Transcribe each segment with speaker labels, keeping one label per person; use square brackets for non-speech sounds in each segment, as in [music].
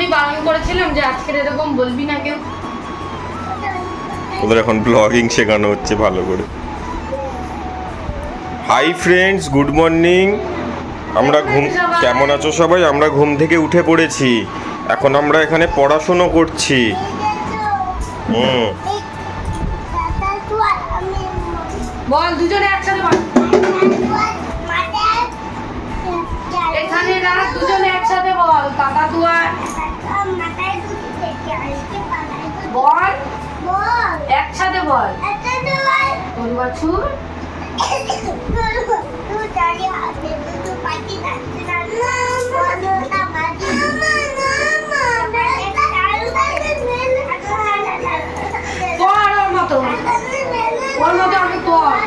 Speaker 1: আমি বারণ করেছিলাম যে আজকের এরকম বলবি না কেউ।
Speaker 2: ওদের এখন ব্লগিং শেখানো হচ্ছে ভালো করে। হাই ফ্রেন্ডস গুড মর্নিং আমরা ঘুম কেমন আছো সবাই? আমরা ঘুম থেকে উঠে পড়েছি। এখন আমরা এখানে পড়াশুনো করছি। হুম।
Speaker 1: বল দুজনে একসাথে এখানে না দুজনে একসাথে বল। কাকা তুয়া বল। বাছুর? ওর মতো। আমি পড়।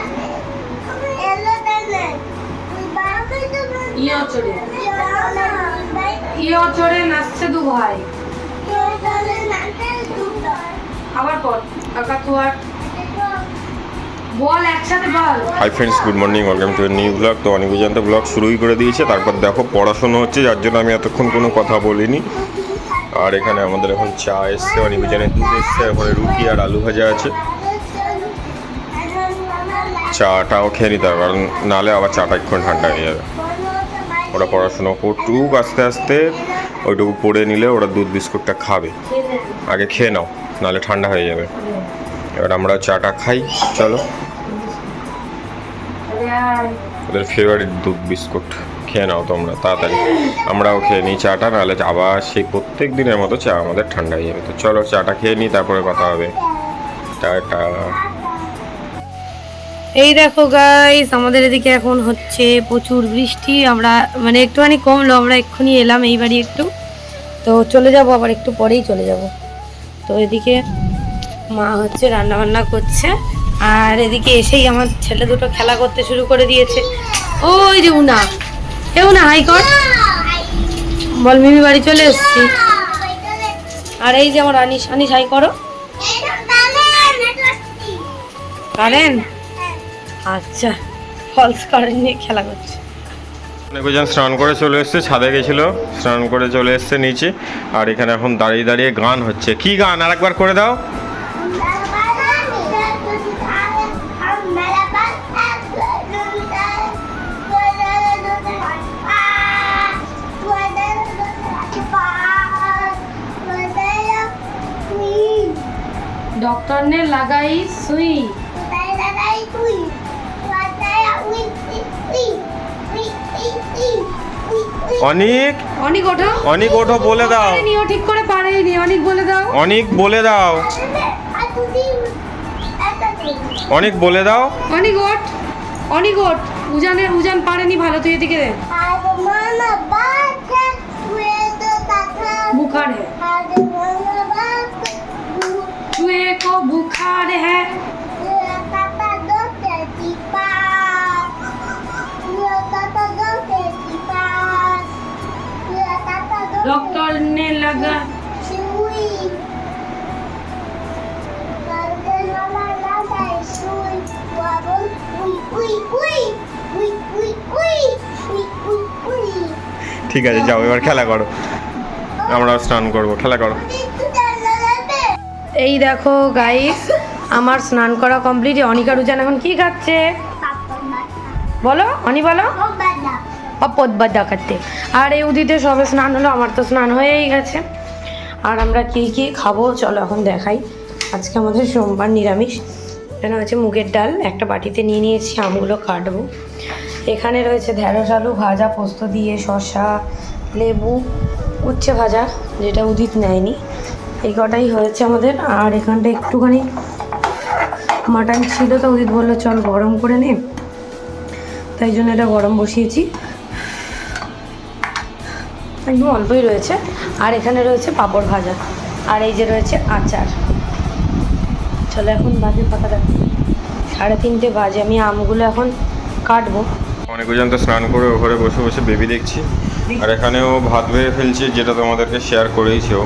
Speaker 1: ইয়ে চড়ে ইয়ে চড়ে নাচছে দু ভাই। আবার পড়। কাকা তুয়ার বল একসাথে বল।
Speaker 2: Hi friends good morning welcome to new blog তো অনেক জানতে ব্লগ শুরুই করে দিয়েছে তারপর দেখো পড়াশোনা হচ্ছে যার জন্য আমি এতক্ষণ কোনো কথা বলিনি। আর এখানে আমাদের এখন চা এসছে অনেক জানে দুধ এসছে ওখানে রুটি আর আলু ভাজা আছে। চাটাও খেয়ে নিতে হবে কারণ নাহলে আবার চাটা একক্ষণ ঠান্ডা হয়ে যাবে। ওরা পড়াশোনা করটুক আস্তে আস্তে ওইটুকু পড়ে নিলে ওরা দুধ বিস্কুটটা খাবে। আগে খেয়ে নাও নাহলে ঠান্ডা হয়ে যাবে। এবার আমরা চাটা খাই, চলো। ওদের ফেভারিট দুধ বিস্কুট, খেয়ে নাও তোমরা, তাড়াতাড়ি। আমরাও খেয়ে নিই চাটা, নাহলে আবার সেই প্রত্যেক দিনের মতো চা আমাদের ঠান্ডা হয়ে যাবে। তো চলো চাটা খেয়ে নিই, তারপরে কথা হবে। টাটা।
Speaker 1: এই দেখো গাইস আমাদের এদিকে এখন হচ্ছে প্রচুর বৃষ্টি, আমরা মানে একটুখানি কমলো, আমরা এক্ষুনি এলাম এই বাড়ি একটু। তো চলে যাব, আবার একটু পরেই চলে যাব। তো এদিকে মা হচ্ছে রান্না বান্না করছে। আর এদিকে এসেই আমার ছেলে দুটো খেলা করতে শুরু করে দিয়েছে। ওই যে উনা। এ উনা হাই কর বল, মিমি বাড়ি চলে এসছি। আর এই যে আমার আনিস আনিস হাই করো। কারেন্ট আচ্ছা ফলস কারেন্ট নিয়ে খেলা করছে।
Speaker 2: অনেকজন স্নান করে চলে এসছে, ছাদে গেছিল। স্নান করে চলে এসছে নিচে। আর এখানে এখন দাঁড়িয়ে দাঁড়িয়ে গান হচ্ছে। কি গান? আর একবার করে দাও।
Speaker 1: তনে লাগাই সুই। অনিক
Speaker 2: অনিক?
Speaker 1: অনেক ওঠো।
Speaker 2: অনেক ওঠো বলে দাও।
Speaker 1: নিও ঠিক করে পারেনি অনেক বলে দাও।
Speaker 2: অনেক বলে দাও। অনেক বলে দাও।
Speaker 1: অনিক ওঠ। অনিক ওঠ। উজানের উজান পারেনি ভালো তুই এদিকে দে। বুখার को बुखार है डॉक्टर ने लगा
Speaker 2: ঠিক আছে যাও এবার খেলা করো আমরা স্নান করব খেলা করো
Speaker 1: এই দেখো গাইস আমার স্নান করা কমপ্লিট অনিকা রুজান এখন কি খাচ্ছে? বলো, অনি বলো। অপদ্বার দেখাতে আর এই উদিতে সবে স্নান হলো, আমার তো স্নান হয়েই গেছে। আর আমরা কী কী খাব, চলো এখন দেখাই। আজকে আমাদের সোমবার নিরামিষ। এখানে হচ্ছে মুগের ডাল, একটা বাটিতে নিয়ে নিয়েছি, আমগুলো কাটবো। এখানে রয়েছে ঢেঁড়স আলু ভাজা, পোস্ত দিয়ে, শসা, লেবু, উচ্ছে ভাজা, যেটা উদিত নেয়নি। এই কটাই হয়েছে আমাদের। আর এখানটা একটুখানি মাটন ছিল তো উদিত বলল চল গরম করে নে। তাই জন্য এটা গরম বসিয়েছি। একদম অল্পই রয়েছে। আর এখানে রয়েছে পাঁপড় ভাজা। আর এই যে রয়েছে আচার। চলো এখন বাজে পাতা পাতাটা। সাড়ে তিনটে বাজে। আমি আমগুলো এখন কাটবো।
Speaker 2: অনেকজন তো স্নান করে ও ঘরে বসে বসে বেবি দেখছি। আর এখানেও ভাত বেড়ে ফেলছে যেটা তোমাদেরকে শেয়ার করেইছে ও।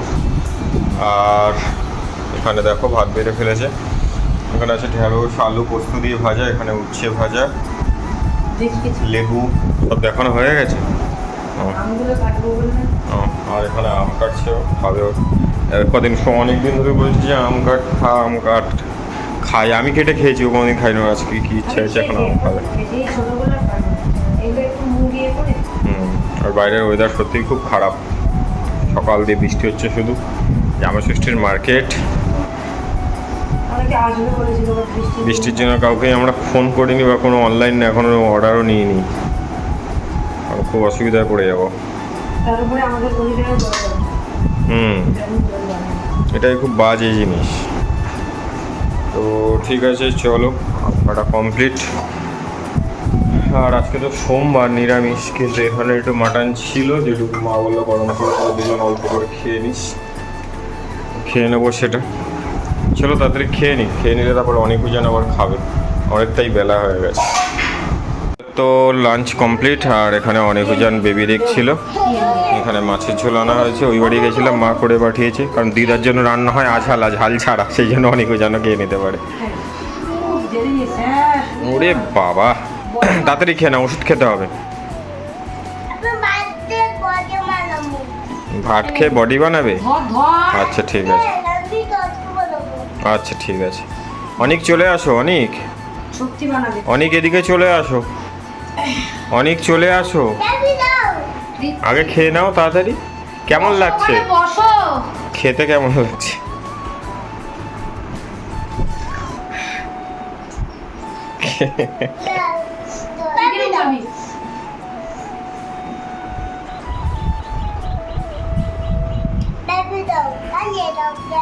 Speaker 2: আর এখানে দেখো ভাত বেড়ে ফেলেছে। এখানে আছে ঢেঁড়স আলু পোস্ত দিয়ে ভাজা এখানে উচ্ছে ভাজা লেবু সব দেখানো হয়ে গেছে? আর এখানে আম কাটছে খাবে কদিন অনেক দিন ধরে বলছি যে আম কাট খা আম কাট। খাই আমি কেটে খেয়েছি ও কোনোদিন খাই না আজকে কি ইচ্ছা হয়েছে এখন আম খাবে। আর বাইরের ওয়েদার সত্যিই খুব খারাপ। সকাল দিয়ে বৃষ্টি হচ্ছে শুধু। জামা ষষ্ঠীর মার্কেট। বৃষ্টির জন্য কাউকে আমরা ফোন করিনি বা কোনো অনলাইন এখনও অর্ডারও নিইনি। খুব অসুবিধায় পড়ে যাব। হুম, এটাই খুব বাজে জিনিস। তো ঠিক আছে, চলো কাটা কমপ্লিট আর আজকে তো সোমবার, নিরামিষ। কিন্তু এখানে একটু মাটন ছিল, যেটুকু মা বলল, গরম করে দিলাম অল্প করে খেয়ে নিস। খেয়ে নেব সেটা। চলো তাড়াতাড়ি খেয়ে নিই খেয়ে নিলে তারপরে অনেক যেন আবার খাবে। অনেকটাই বেলা হয়ে গেছে। তো লাঞ্চ কমপ্লিট আর এখানে অনেক জন বেবি দেখছিল। এখানে মাছের ঝোল আনা হয়েছে ওই বাড়ি গেছিলাম মা করে পাঠিয়েছে। কারণ দিদার জন্য রান্না হয় আঝাল ঝাল ছাড়া সেই জন্য অনেক যেন খেয়ে নিতে পারে।
Speaker 1: হ্যাঁ।
Speaker 2: ওরে বাবা। তাড়াতাড়ি খেয়ে না ওষুধ খেতে হবে। ভাত খেয়ে বডি বানাবে? আচ্ছা ঠিক আছে। আচ্ছা ঠিক আছে। অনেক চলে আসো অনেক। অনেক এদিকে চলে আসো। অনেক চলে আসো। আগে খেয়ে নাও তাড়াতাড়ি। কেমন লাগছে? খেতে কেমন লাগছে?
Speaker 1: কিরম [laughs]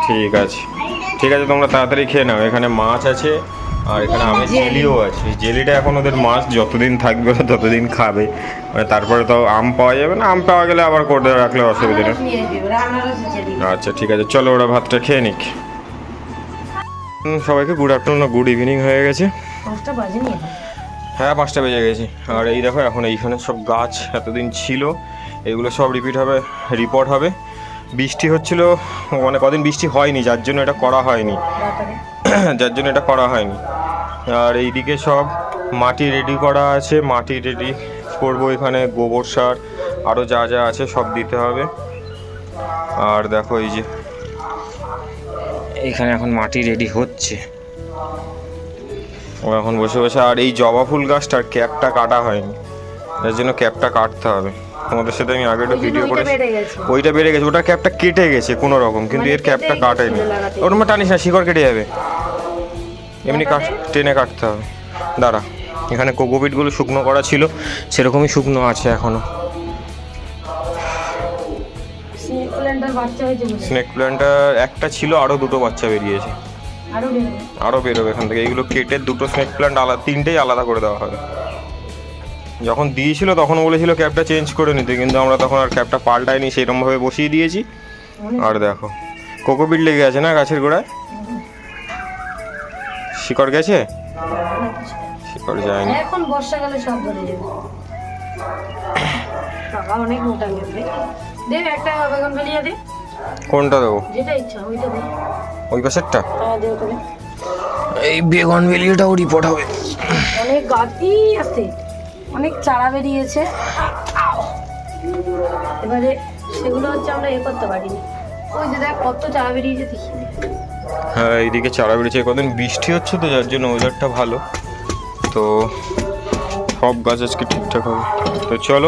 Speaker 2: ঠিক আছে। ঠিক আছে তোমরা তাড়াতাড়ি খেয়ে নাও। এখানে মাছ আছে আর এখানে আমের জেলিও আছে। জেলিটা এখন ওদের মাছ যতদিন থাকবে ততদিন খাবে। মানে তারপরে তো আম পাওয়া যাবে না আম পাওয়া গেলে আবার করে রাখলে অসুবিধা নেই। আচ্ছা ঠিক আছে চলো ওরা ভাতটা খেয়ে নিক। সবাইকে গুড আফটারনুন গুড ইভিনিং হয়ে গেছে। হ্যাঁ পাঁচটা বেজে গেছে। আর এই দেখো এখন এইখানে সব গাছ এতদিন ছিল এগুলো সব রিপিট হবে রিপোর্ট হবে। বৃষ্টি হচ্ছিল মানে কদিন বৃষ্টি হয়নি যার জন্য এটা করা হয়নি। [clears throat] যার জন্য এটা করা হয়নি। আর এইদিকে সব মাটি রেডি করা আছে মাটি রেডি করব এখানে গোবর সার আরও যা যা আছে সব দিতে হবে। আর দেখো এই যে এখানে এখন মাটি রেডি হচ্ছে। ও এখন বসে বসে আর এই জবা ফুল গাছটার ক্যাপটা কাটা হয়নি। যার জন্য ক্যাপটা কাটতে হবে। তোমাদের সাথে আমি আগে একটা ভিডিও করে ওইটা বেড়ে গেছে। ওটার ক্যাপটা কেটে গেছে কোনো রকম কিন্তু
Speaker 1: মানে
Speaker 2: এর ক্যাপটা কাটেনি। মধ্যে টানিস না শিকড় কেটে যাবে। এমনি কাট টেনে কাটতে হবে। দাঁড়া এখানে কোকোপিটগুলো শুকনো করা ছিল সেরকমই শুকনো আছে এখনও
Speaker 1: স্নেক প্ল্যান্টার
Speaker 2: একটা ছিল আরও দুটো বাচ্চা বেরিয়েছে। আরও বেরোবে। এখান থেকে। এইগুলো কেটে দুটো স্নেক প্ল্যান্ট আলাদা তিনটেই আলাদা করে দেওয়া হবে। যখন দিয়েছিল তখন বলেছিল ক্যাবটা চেঞ্জ করে নিতে কিন্তু আমরা তখন আর ক্যাবটা পাল্টাইনি সেরকমভাবে বসিয়ে দিয়েছি। আর দেখো কোকোপিট লেগে আছে না গাছের গোড়ায়? শিকড় গেছে? শিকড় যায়নি।
Speaker 1: এখন বর্ষাকালে সব ধরে যাবে বাবা অনেক মোটা গেছে। দেব একটা বেগুন ফেলিয়ে দে।
Speaker 2: কোনটা দেবো?
Speaker 1: যেটা ইচ্ছা ওইটা দে।
Speaker 2: ওই পাশেরটা?
Speaker 1: হ্যাঁ দে। ওটা
Speaker 2: এই বেগন ভেলিটাও রিপোর্ট হবে।
Speaker 1: অনেক গাছই আছে অনেক চারা বেরিয়েছে। এবারে সেগুলো হচ্ছে আমরা এ করতে পারিনি। ওই যে দেখ কত চারা বেরিয়েছে দেখি।
Speaker 2: হ্যাঁ এইদিকে চারা বেড়েছে কদিন বৃষ্টি হচ্ছে তো যার জন্য ওয়েদারটা ভালো। তো সব গাছ আজকে ঠিকঠাক হবে। তো চলো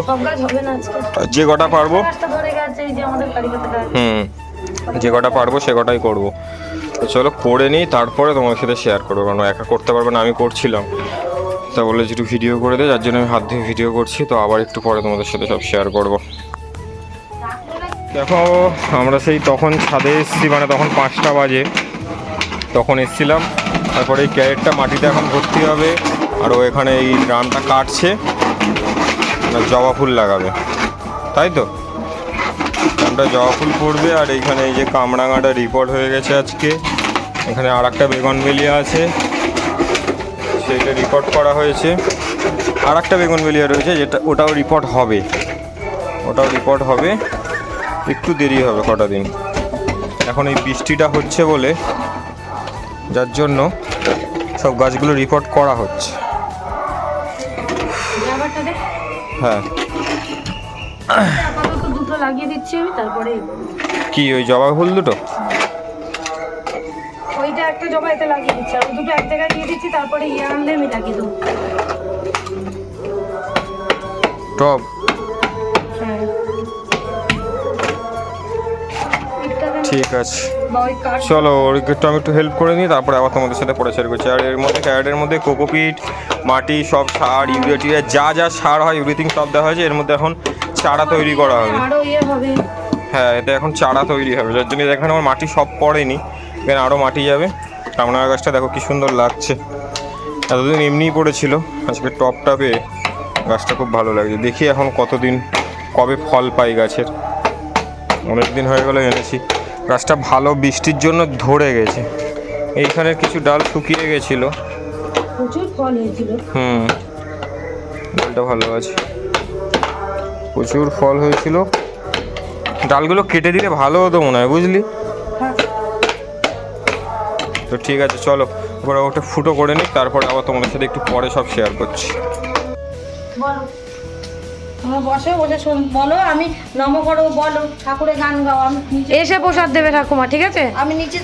Speaker 2: যে কটা পারব হুম যে কটা পারব সে কটাই করব। তো চলো করে নিই তারপরে তোমার সাথে শেয়ার করব। কারণ একা করতে পারবে না আমি করছিলাম। তা বলে একটু ভিডিও করে দে, যার জন্য আমি হাত দিয়ে ভিডিও করছি, তো আবার একটু পরে তোমাদের সাথে সব শেয়ার করব। দেখো, আমরা সেই তখন ছাদে এসেছি মানে তখন পাঁচটা বাজে। তখন এসছিলাম, তারপরে এই ক্যারেটটা মাটিতে এখন ভর্তি হবে, আর ও এখানে এই ড্রামটা কাটছে জবা ফুল লাগাবে। তাই তো? আমরা জবা ফুল পড়বে, আর এইখানে এই যে কামরাঙাটা রিপোর্ট হয়ে গেছে আজকে। এখানে আর একটা বেগুন বেলিয়া আছে। সেইটা রিপোর্ট করা হয়েছে। আর একটা বেগুন বেলিয়া রয়েছে যেটা ওটাও রিপোর্ট হবে। ওটাও রিপোর্ট হবে। একটু দেরি হবে কটা দিন। এখন এই বৃষ্টিটা হচ্ছে বলে যার জন্য সব গাছগুলো রিপোর্ট করা হচ্ছে। হ্যাঁ। কি ওই জবা ফুল দুটো?
Speaker 1: জবা এতে লাগিয়ে দিচ্ছি। আর দুটো এক জায়গায় দিয়ে দিচ্ছি তারপরে ইয়ে আনলে আমি লাগিয়ে দেবো।
Speaker 2: টব
Speaker 1: হ্যাঁ।
Speaker 2: ঠিক আছে। চলো একটু আমি একটু হেল্প করে নিই তারপরে আবার তোমাদের সাথে পরে শেয়ার করছি। আর এর মধ্যে ক্যারেটের মধ্যে কোকোপিট মাটি সব সার ইউরিয়া টিউরিয়া যা যা সার হয় এভরিথিং সব দেওয়া হয়েছে। এর মধ্যে এখন চারা তৈরি করা হবে।
Speaker 1: ইয়ে হবে।
Speaker 2: হ্যাঁ এতে এখন চারা তৈরি হবে। যার জন্য এখানে আমার মাটি সব পড়েনি। এখানে আরও মাটি যাবে। কামনা গাছটা দেখো কি সুন্দর লাগছে। এতদিন এমনিই পড়েছিল আজকে টপ পেয়ে গাছটা খুব ভালো লাগছে। দেখি এখন কতদিন কবে ফল পাই গাছের। অনেক দিন হয়ে গেলো এনেছি। গাছটা ভালো বৃষ্টির জন্য ধরে গেছে। এইখানের কিছু ডাল শুকিয়ে গেছিল।
Speaker 1: প্রচুর ফল হয়েছিল।
Speaker 2: হুম ডালটা ভালো আছে। প্রচুর ফল হয়েছিল। ডালগুলো কেটে দিলে ভালো হতো মনে হয় বুঝলি। তো ঠিক আছে চলো। এবার ওটা ফুটো করে নিই তারপর আবার তোমাদের সাথে একটু পরে সব শেয়ার করছি।
Speaker 1: বলো। বসে বসে শোন বলো আমি নম করো বলো ঠাকুরের গান গাও আমি এসে প্রসাদ দেবে ঠাকুমা ঠিক আছে?
Speaker 3: আমি নিচে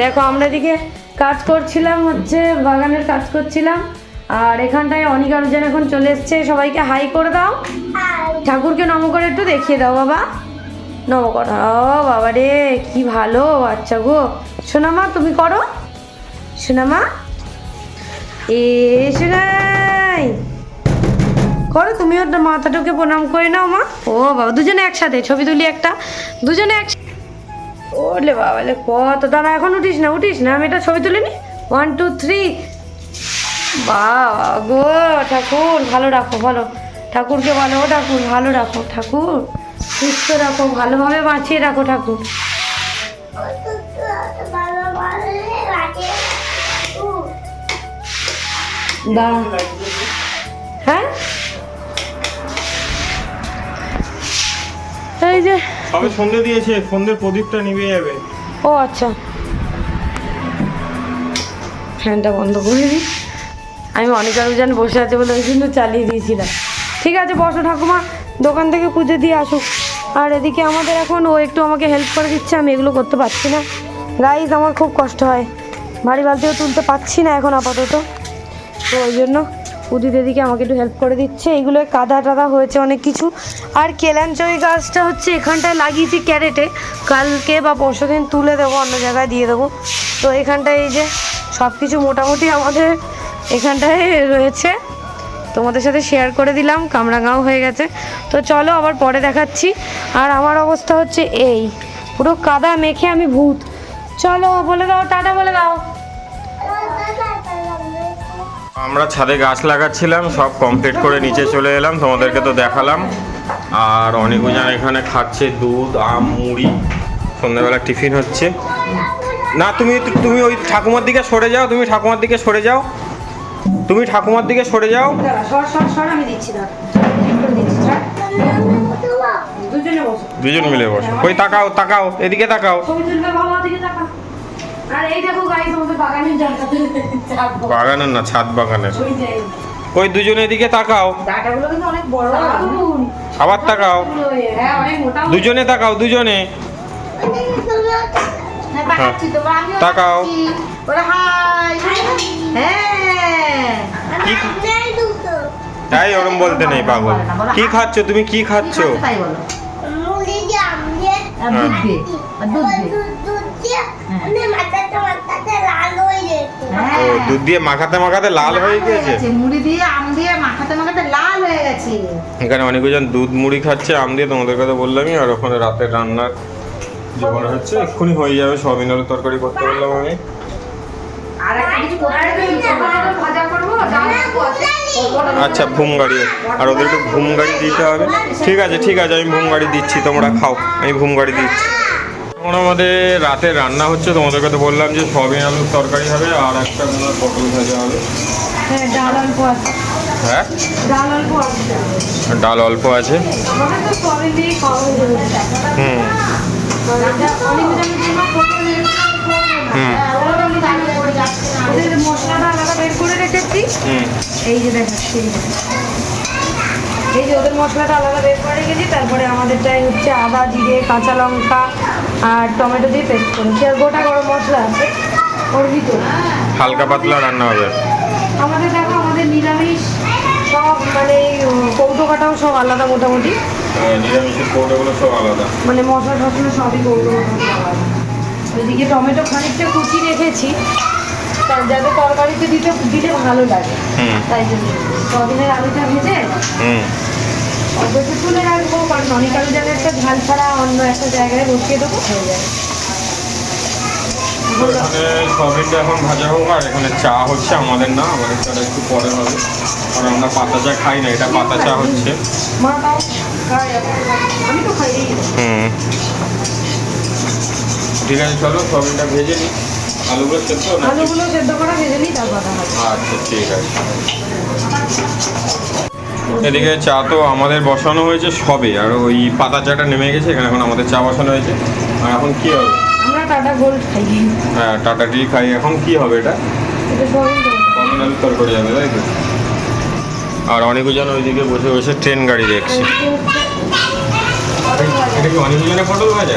Speaker 1: দেখো আমরা এদিকে কাজ করছিলাম হচ্ছে বাগানের কাজ করছিলাম আর এখানটায় অনেক এখন চলে এসছে সবাইকে হাই করে দাও। ঠাকুরকে নম করে একটু দেখিয়ে দাও বাবা। নম করো ও বাবা রে কি ভালো বাচ্চা গো। সোনামা তুমি করো। সোনামা? এ সোনাই! করো, তুমিও তো মাথাটাকে প্রণাম করে নাও, মা। ও বাবা, দুজনে একসাথে, ছবি তুলি একটা। দুজনে একসাথে ওলে বাবা কত দাঁড়া এখন উঠিস না উঠিস না, আমি এটা ছবি তুলে নি ওয়ান টু থ্রি বাবা গো, ঠাকুর, ভালো রাখো, ভালো। ঠাকুরকে ও ঠাকুর, ভালো রাখো, ঠাকুর। সুস্থ রাখো, ভালোভাবে বাঁচিয়ে রাখো, ঠাকুর। হ্যাঁ? এই যে।
Speaker 2: সবে সন্ধে দিয়েছে সন্ধ্যের প্রদীপটা নিভে যাবে।
Speaker 1: ও আচ্ছা। ফ্যানটা বন্ধ করে দিই। আমি অনেক আরও বসে আছে বলে ওই জন্য চালিয়ে দিয়েছিলাম। ঠিক আছে বসো ঠাকুমা দোকান থেকে পুজো দিয়ে আসুক। আর এদিকে আমাদের এখন ও একটু আমাকে হেল্প করে দিচ্ছে আমি এগুলো করতে পারছি না। গাইজ আমার খুব কষ্ট হয়। ভারী বালতিও তুলতে পারছি না এখন আপাতত। তো ওই জন্য উদিত এদিকে আমাকে একটু হেল্প করে দিচ্ছে। এইগুলো কাদা টাদা হয়েছে অনেক কিছু। আর কেলাঞ্চই গাছটা হচ্ছে এখানটায় লাগিয়েছি ক্যারেটে। কালকে বা পরশু দিন তুলে দেবো, অন্য জায়গায় দিয়ে দেবো। তো এখানটায় এই যে সব কিছু মোটামুটি আমাদের এখানটায় রয়েছে। তোমাদের সাথে শেয়ার করে দিলাম, কামরাঙাও হয়ে গেছে। তো চলো আবার পরে দেখাচ্ছি। আর আমার অবস্থা হচ্ছে এই। পুরো কাদা মেখে আমি ভূত। চলো বলে দাও, টাটা বলে দাও।
Speaker 2: আমরা ছাদে গাছ লাগাচ্ছিলাম সব কমপ্লিট করে নিচে চলে এলাম তোমাদেরকে তো দেখালাম। আর অনেক উজান এখানে খাচ্ছে দুধ আম মুড়ি সন্ধ্যাবেলা টিফিন হচ্ছে। না তুমি তুমি ওই ঠাকুমার দিকে সরে যাও তুমি ঠাকুমার দিকে সরে যাও। তুমি ঠাকুমার দিকে সরে যাও।
Speaker 1: দুজন
Speaker 2: মিলে বসো। ওই তাকাও তাকাও এদিকে তাকাও।
Speaker 1: আর এই দেখো গাইস আমাদের বাগানের
Speaker 2: বাগানের না ছাদ বাগানের।
Speaker 1: ওই
Speaker 2: দুজনে এদিকে তাকাও।
Speaker 3: ডাটাগুলো কিন্তু অনেক বড়।
Speaker 2: আবার তাকাও।
Speaker 1: হ্যাঁ অনেক মোটা মোটা।
Speaker 2: দুজনে তাকাও দুজনে।
Speaker 3: হ্যাঁ আমিও
Speaker 2: তাকাও।
Speaker 3: হ্যাঁ।
Speaker 2: তাই ওরম বলতে নেই পাগল। কি খাচ্ছ? তুমি কি খাচ্ছ?
Speaker 3: তাই বলো।
Speaker 4: মুড়ি দিয়ে আম
Speaker 3: দুধ দিয়ে। দুধ দিয়ে।
Speaker 4: দুধ দিয়ে হয়ে।
Speaker 3: হ্যাঁ
Speaker 2: দুধ দিয়ে মাখাতে মাখাতে লাল হয়ে গেছে?
Speaker 3: মুড়ি দিয়ে আম দিয়ে মাখাতে মাখাতে লাল হয়ে গেছে।
Speaker 2: এখানে অনেকজন দুধ মুড়ি খাচ্ছে আম দিয়ে তোমাদের কথা বললামই আর ওখানে রাতের রান্নার জোগাড় হচ্ছে। এক্ষুনি হয়ে যাবে সয়াবিন আলু তরকারি করতে বললাম আমি। আচ্ছা ঘুম গাড়ি। আর ওদের একটু ঘুম গাড়ি দিতে হবে। ঠিক আছে ঠিক আছে আমি ঘুম গাড়ি দিচ্ছি তোমরা খাও। আমি ঘুম গাড়ি দিচ্ছি। এখন আমাদের রাতে রান্না হচ্ছে তোমাদেরকে তো বললাম যে সয়াবিন আলুর তরকারি হবে আর একটা কোনো পটল ভাজা হবে।
Speaker 1: হ্যাঁ ডাল অল্প আছে।
Speaker 2: হ্যাঁ?
Speaker 1: সবই
Speaker 2: হুম।
Speaker 1: মশলাটা আলাদা বের করে রেখেছি। এই যে দেখাচ্ছি এই এই যে ওদের মশলাটা আলাদা বের করে রেখেছি তারপরে আমাদেরটাই হচ্ছে আদা জিরে কাঁচা লঙ্কা আর টমেটো দিয়ে পেস্ট করেছি। আর গোটা গরম মশলা আছে ওর ভিতরে।
Speaker 2: হালকা পাতলা রান্না হবে।
Speaker 1: আমাদের দেখো আমাদের নিরামিষ সব মানে কৌটো কাটাও সব আলাদা মোটামুটি।
Speaker 2: নিরামিষের কৌটোগুলো সব আলাদা।
Speaker 1: মানে মশলা টশলা সবই কৌটো মোটামুটি আলাদা। ওইদিকে টমেটো খানিকটা কুচি রেখেছি তার যাতে তরকারিতে দিতে দিলে ভালো লাগে। তাই জন্য। সদিনের আলুটা ভেজে
Speaker 2: হুম
Speaker 1: তুলে রাখব কারণ অনেক আলু যেন একটা ঝাল ছাড়া অন্য একটা জায়গায় বসিয়ে দেবো হয়ে যায়
Speaker 2: তো এখন ভাজা হোক আর এখানে চা হচ্ছে আমাদের না আমাদের চাটা একটু পরে হবে। কারণ আমরা পাতা চা খাই না এটা পাতা চা হচ্ছে। হুম। ঠিক আছে চলো সয়াবিনটা ভেজে নিই। আলুগুলো সেদ্ধ
Speaker 1: আলুগুলো সেদ্ধ করা ভেজে নিই তার কথা হবে।
Speaker 2: আচ্ছা ঠিক আছে। এদিকে চা তো আমাদের বসানো হয়েছে সবে আর ওই পাতা চাটা নেমে গেছে এখানে এখন আমাদের চা বসানো হয়েছে। আর এখন কি হবে?
Speaker 1: আমরা টাটা গোল্ড খাই।
Speaker 2: হ্যাঁ টাটা টি খাই এখন কি হবে এটা? আলু তরকারি যাবে তাই তো? আর অনেকজন ওইদিকে বসে বসে ট্রেন গাড়ি দেখছে। এটা কি পটল ভাজা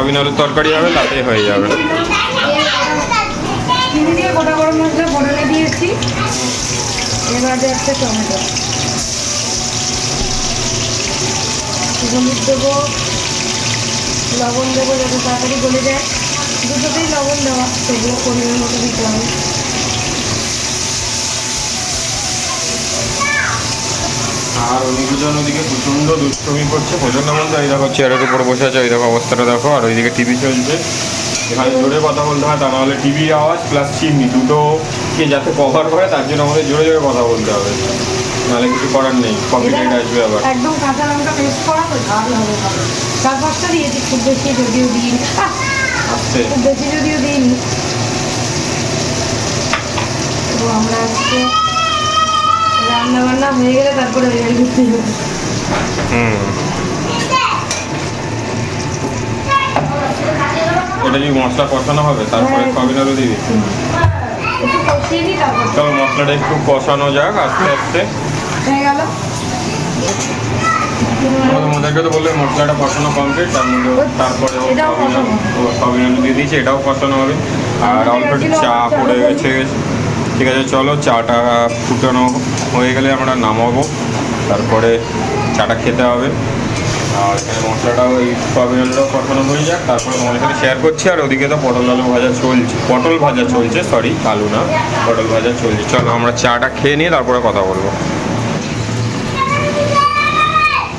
Speaker 2: অনেকজনে আলুর তরকারি হবে তাতেই হয়ে যাবে।
Speaker 1: এবার যাচ্ছে টমেটো। হলুদ দেবো। লবণ দেবো যাতে তাড়াতাড়ি গলে যায়। দুটোতেই লবণ দেওয়া। সেগুলো পরিমাণ মতো দিতে হবে
Speaker 2: আর অনেকজন ওদিকে প্রচণ্ড দুষ্টমি করছে। প্রচণ্ড এই দেখো চেয়ারের উপর বসে আছে দেখো অবস্থাটা দেখো। আর ওইদিকে টিভি চলছে। এখানে জোরে কথা বলতে হয়, তা নাহলে টিভি আওয়াজ প্লাস চিমনি দুটোকে যাতে কভার করে তার জন্য আমাদের জোরে জোরে কথা বলতে হবে। নাহলে কিছু করার নেই কপিরাইট আসবে আবার।
Speaker 1: একদম কাঁচা লঙ্কা পেস্ট করা তো ঝাল হবে চার পাঁচটা দিয়েছি খুব বেশি যদিও দিই
Speaker 2: আসছে।
Speaker 1: খুব বেশি যদিও দিইনি। তো আমরা আজকে রান্না বান্না হয়ে গেলে তারপরে বাড়ি ঘুরতে যাব।
Speaker 2: হুম এটা যদি মশলা কষানো হবে? তারপরে
Speaker 1: হ্যাঁ।
Speaker 2: সয়াবিন আলু দিবি?
Speaker 1: একটু কষিয়ে দিই তারপর
Speaker 2: চলো মশলাটা একটু কষানো যাক আস্তে আস্তে।
Speaker 1: হয়ে গেল
Speaker 2: তো বললে মশলাটা কষানো কমপ্লিট তার মধ্যে তারপরে দিয়ে দিয়েছি এটাও কষানো হবে। আর অল্প চা পড়ে গেছে। ঠিক আছে চলো চাটা ফুটানো হয়ে গেলে আমরা নামাবো। তারপরে চাটা খেতে হবে। আর এখানে মশলাটা ওই সয়াবিন আলুটাও কষানো হয়ে যাক তারপরে তোমার এখানে শেয়ার করছি। আর ওদিকে তো পটল আলু ভাজা চলছে পটল ভাজা চলছে সরি আলু না পটল ভাজা চলছে। চলো আমরা চাটা খেয়ে নিয়ে তারপরে কথা বলব।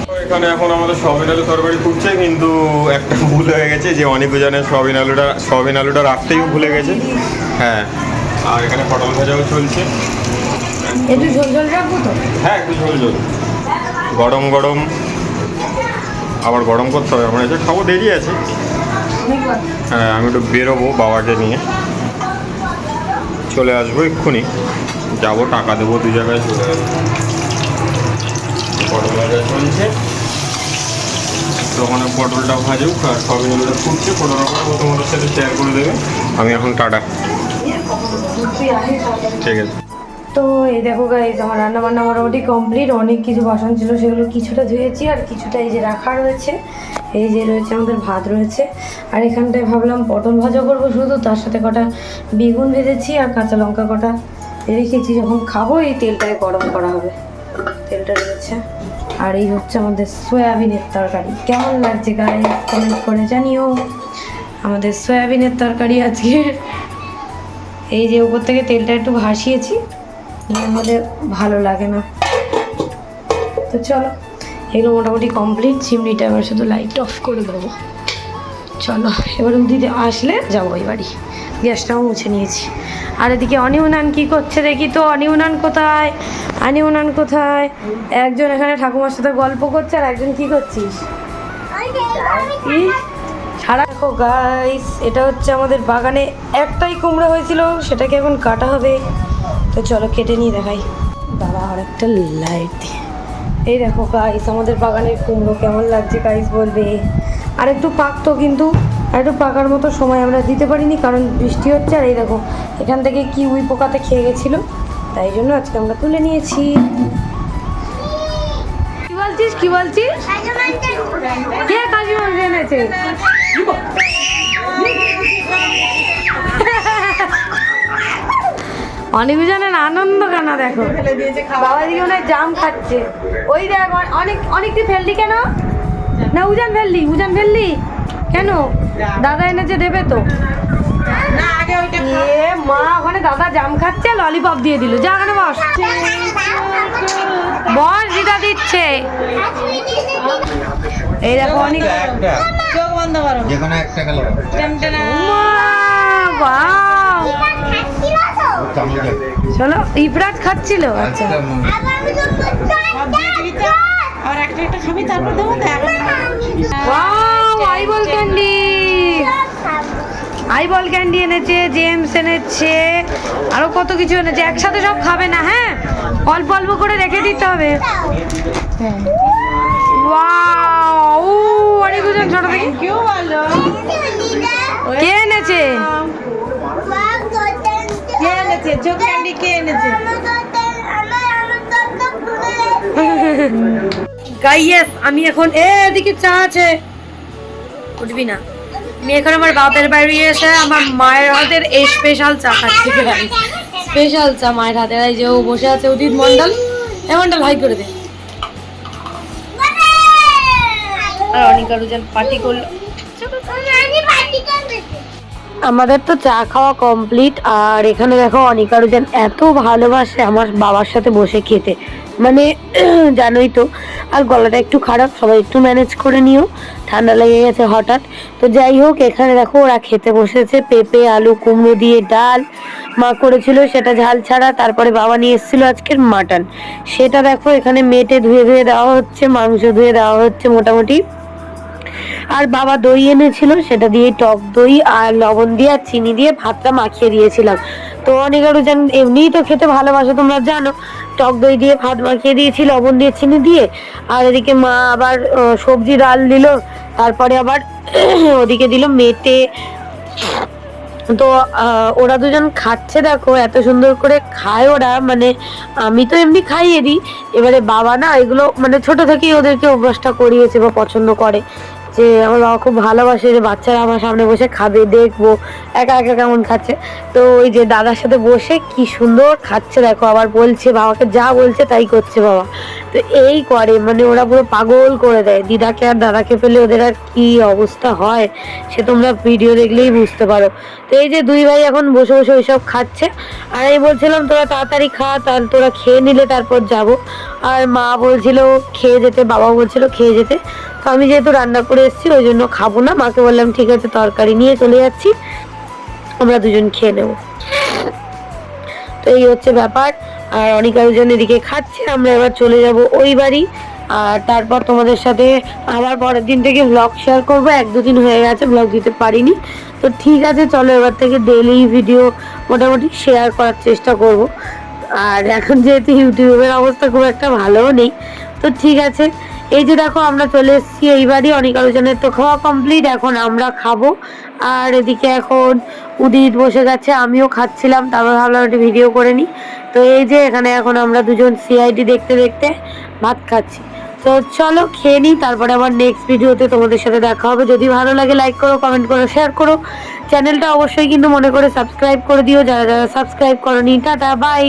Speaker 2: তো এখানে এখন আমাদের সয়াবিন আলু তরকারি ফুটছে কিন্তু একটা ভুল হয়ে গেছে যে অনেক জনের সয়াবিন আলুটা সয়াবিন আলুটা রাখতেই ভুলে গেছে। হ্যাঁ আর এখানে পটল ভাজাও চলছে।
Speaker 1: একটু ঝোল ঝোল রাখব তো?
Speaker 2: হ্যাঁ একটু ঝোল ঝোল। গরম গরম আবার গরম করতে হবে। আমরা এসে খাব, দেরি আছে। হ্যাঁ আমি একটু বেরোবো বাবাকে নিয়ে। চলে আসব এক্ষুনি। যাব, টাকা দেবো দু জায়গায়। চলে আসব পটল চলছে। ওখানে পটলটা ভাজুক, আর করে দেবে। আমি এখন টাটা। ঠিক আছে।
Speaker 1: তো এই দেখো গাইজ আমার রান্না বান্না মোটামুটি কমপ্লিট অনেক কিছু বাসন ছিল, সেগুলো কিছুটা ধুয়েছি, আর কিছুটা এই যে রাখা রয়েছে, এই যে রয়েছে আমাদের ভাত রয়েছে। আর এখানটায় ভাবলাম পটল ভাজা করব শুধু, তার সাথে কটা বেগুন ভেজেছি আর কাঁচা লঙ্কা কটা রেখেছি, যখন খাব এই তেলটায় গরম করা হবে। তেলটা রয়েছে। আর এই হচ্ছে আমাদের সয়াবিনের তরকারি। কেমন লাগছে গায়ে কমেন্ট করে জানিও। আমাদের সয়াবিনের তরকারি আজকে। এই যে উপর থেকে তেলটা একটু ভাসিয়েছি। নাহলে ভালো লাগে না। তো চলো, এগুলো মোটামুটি কমপ্লিট চিমনিটা এবার শুধু লাইট অফ করে দেবো। চলো, এবার দিদি আসলে যাব ওই বাড়ি। গ্যাসটাও মুছে নিয়েছি। আর এদিকে অনিউনান কি করছে দেখি তো? অনিউনান কোথায়? অনিউনান কোথায়? একজন এখানে ঠাকুমার সাথে গল্প করছে আর একজন কি করছিস? সারা গাইস এটা হচ্ছে আমাদের বাগানে একটাই কুমড়ো হয়েছিল, সেটাকে এখন কাটা হবে। তো চলো কেটে নিয়ে দেখাই। দাদা আর একটা লাইট দিয়ে। এই দেখো গাইস আমাদের বাগানের কুমড়ো কেমন লাগছে গাইস বলবে? আর একটু পাকতো কিন্তু আর একটু পাকার মতো সময় আমরা দিতে পারিনি কারণ বৃষ্টি হচ্ছে। আর এই দেখো এখান থেকে কি উই পোকাতে খেয়ে গেছিল
Speaker 5: তাই জন্য আজকে আমরা তুলে নিয়েছি। কি বলছিস কি বলছিস? কে কাজী এনেছে। অনেক আনন্দ কেন দেখো?
Speaker 3: ফেলে দিয়েছে খাবার।
Speaker 5: বাবা দিকে মনে জাম খাচ্ছে। ওই দেখ অনেক অনেক তুই ফেললি কেন? না উজান ফেললি উজান ফেললি? কেন? দাদা এনেছে দেবে তো।
Speaker 3: না আগে ওইটা
Speaker 5: এ মা ওখানে দাদা জাম খাচ্ছে ললিপপ দিয়ে দিল। যা ওখানে বস। বস দিদা দিচ্ছে। এই দেখো অনেক
Speaker 3: চোখ বন্ধ করো।
Speaker 6: যে কোনো একটা
Speaker 5: বাও
Speaker 6: চামচে
Speaker 5: চলো ইফরাজ খাচ্ছিল আচ্ছা।
Speaker 3: আর একটা একটা খাবি তারপর দেবো
Speaker 5: wow eyeball candy eyeball candy এনেছে জেমস এনেছে আরও কত কিছু এনেছে একসাথে সব খাবে না হ্যাঁ? অল্প অল্প করে রেখে দিতে হবে। ওয়াও ও ছোট থেকে। কে এনেছে?
Speaker 3: এনেছে, চোখ কে এনেছে?
Speaker 5: গাইয়েস আমি এখন এদিকে চা আছে। উঠবি না। আমি এখন আমার বাপের বাড়ি এসে আমার মায়ের হাতের এই স্পেশাল চা খাচ্ছি স্পেশাল চা মায়ের হাতের, এই যে ও বসে আছে, উদিত মন্ডল এ মন্ডল করে দে। আর অনিকা, রুজান পার্টি করল। আমাদের তো চা খাওয়া কমপ্লিট আর এখানে দেখো অনিকা রুজান এত ভালোবাসে আমার বাবার সাথে বসে খেতে। মানে [clears throat] জানোই তো, আর গলাটা একটু খারাপ, সবাই একটু ম্যানেজ করে নিও, ঠান্ডা লেগে গেছে হঠাৎ। তো যাই হোক, এখানে দেখো ওরা খেতে বসেছে, পেঁপে, আলু, কুমড়ো দিয়ে ডাল, মা করেছিল সেটা ঝাল ছাড়া, তারপরে বাবা নিয়ে এসেছিল আজকের মাটন। সেটা দেখো এখানে মেটে ধুয়ে ধুয়ে দেওয়া হচ্ছে, মাংস ধুয়ে দেওয়া হচ্ছে মোটামুটি। আর বাবা দই এনেছিল, সেটা দিয়ে টক দই আর লবণ দিয়ে আর চিনি দিয়ে ভাতটা মাখিয়ে দিয়েছিলাম। তো অনেক আরও জান, এমনিই তো খেতে ভালোবাসো, তোমরা জানো। টক দই দিয়ে ভাত মাখিয়ে দিয়েছি, লবণ দিয়ে, চিনি দিয়ে। আর এদিকে মা আবার সবজি ডাল দিল, তারপরে আবার [clears throat] ওদিকে দিল মেটে। তো ওরা দুজন খাচ্ছে, দেখো, এত সুন্দর করে খায় ওরা মানে আমি তো এমনি খাইয়ে দিই এবারে বাবা না, এগুলো মানে ছোট থেকেই ওদেরকে অভ্যাসটা করিয়েছে বা পছন্দ করে। যে আমার বাবা খুব ভালোবাসে যে বাচ্চারা আমার সামনে বসে খাবে, দেখব, একা একা কেমন খাচ্ছে। তো ওই যে দাদার সাথে বসে কি সুন্দর খাচ্ছে, দেখো, আবার বলছে, বাবাকে যা বলছে তাই করছে বাবা। তো এই করে মানে ওরা পুরো পাগল করে দেয়। দিদাকে আর দাদাকে পেলে ওদের আর কি অবস্থা হয়, সে তোমরা ভিডিও দেখলেই বুঝতে পারো। তো এই যে দুই ভাই এখন বসে বসে ওইসব খাচ্ছে। আর আমি বলছিলাম, তোরা তাড়াতাড়ি খা তার তোরা খেয়ে নিলে তারপর যাব। আর মা বলছিল, খেয়ে যেতে। বাবা বলছিল, খেয়ে যেতে। তো আমি যেহেতু রান্না করে এসেছি, ওই জন্য খাব না। মাকে বললাম, ঠিক আছে, তরকারি নিয়ে চলে যাচ্ছি। আমরা দুজন খেয়ে নেব। তো এই হচ্ছে ব্যাপার। আর অনেক আয়োজন এদিকে খাচ্ছে, আমরা এবার চলে যাব ওই বাড়ি। আর তারপর তোমাদের সাথে আবার পরের দিন থেকে ব্লগ শেয়ার করব। এক দুদিন হয়ে গেছে ব্লগ দিতে পারিনি। তো ঠিক আছে, চলো এবার থেকে ডেলি ভিডিও মোটামুটি শেয়ার করার চেষ্টা করব। আর এখন যেহেতু ইউটিউবের অবস্থা খুব একটা ভালোও নেই, তো ঠিক আছে। এই যে দেখো, আমরা চলে এসেছি এইবারই। অনেক আলোচনের তো খাওয়া কমপ্লিট এখন আমরা খাব। আর এদিকে এখন উদিত বসে গেছে, আমিও খাচ্ছিলাম, তারপর ভাবলাম একটু ভিডিও করে নিই তো এই যে এখানে এখন আমরা দুজন সিআইডি দেখতে দেখতে ভাত খাচ্ছি। তো চলো খেয়ে নিই তারপরে আবার নেক্সট ভিডিওতে তোমাদের সাথে দেখা হবে। যদি ভালো লাগে লাইক করো কমেন্ট করো শেয়ার করো। চ্যানেলটা অবশ্যই কিন্তু মনে করে সাবস্ক্রাইব করে দিও। যারা যারা সাবস্ক্রাইব করো নি টাটা বাই